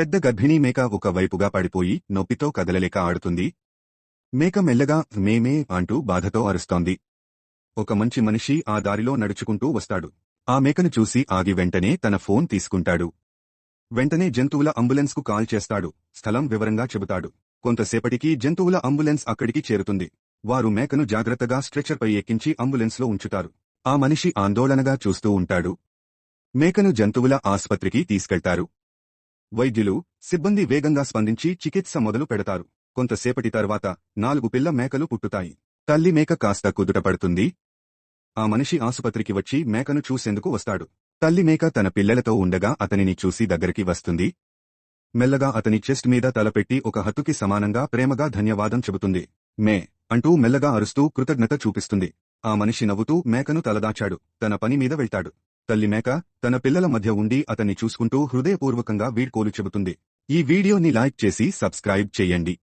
పెద్ద గర్భిణీ మేక ఒక వైపుగా పడిపోయి నొప్పితో కదలలేక ఆడుతుంది. మేక మెల్లగా మేమే అంటూ బాధతో అరుస్తోంది. ఒక మంచి మనిషి ఆ దారిలో నడుచుకుంటూ వస్తాడు. ఆ మేకను చూసి ఆగి వెంటనే తన ఫోన్ తీసుకుంటాడు. వెంటనే జంతువుల అంబులెన్స్కు కాల్ చేస్తాడు. స్థలం వివరంగా చెబుతాడు. కొంతసేపటికి జంతువుల అంబులెన్స్ అక్కడికి చేరుతుంది. వారు మేకను జాగ్రత్తగా స్ట్రెచర్పై ఎక్కించి అంబులెన్స్లో ఉంచుతారు. ఆ మనిషి ఆందోళనగా చూస్తూ ఉంటాడు. మేకను జంతువుల ఆస్పత్రికి తీసుకెళ్తారు. వైద్యులు సిబ్బంది వేగంగా స్పందించి చికిత్స మొదలు పెడతారు. కొంతసేపటి తర్వాత నాలుగు పిల్ల మేకలు పుట్టుతాయి. తల్లి మేక కాస్త కుదుటపడుతుంది. ఆ మనిషి ఆసుపత్రికి వచ్చి మేకను చూసేందుకు వస్తాడు. తల్లి మేక తన పిల్లలతో ఉండగా అతనిని చూసి దగ్గరికి వస్తుంది. మెల్లగా అతని చెస్ట్ మీద తలపెట్టి ఒక హత్తుకి సమానంగా ప్రేమగా ధన్యవాదం చెబుతుంది. మే అంటూ మెల్లగా అరుస్తూ కృతజ్ఞత చూపిస్తుంది. ఆ మనిషి నవ్వుతూ మేకను తలదాచాడు. తన పని మీద వెళ్తాడు. తల్లి మేక తన పిల్లల మధ్య ఉండి అతన్ని చూసుకుంటూ హృదయపూర్వకంగా వీడ్కోలు చెబుతుంది. ఈ వీడియోని లైక్ చేసి సబ్స్క్రైబ్ చేయండి.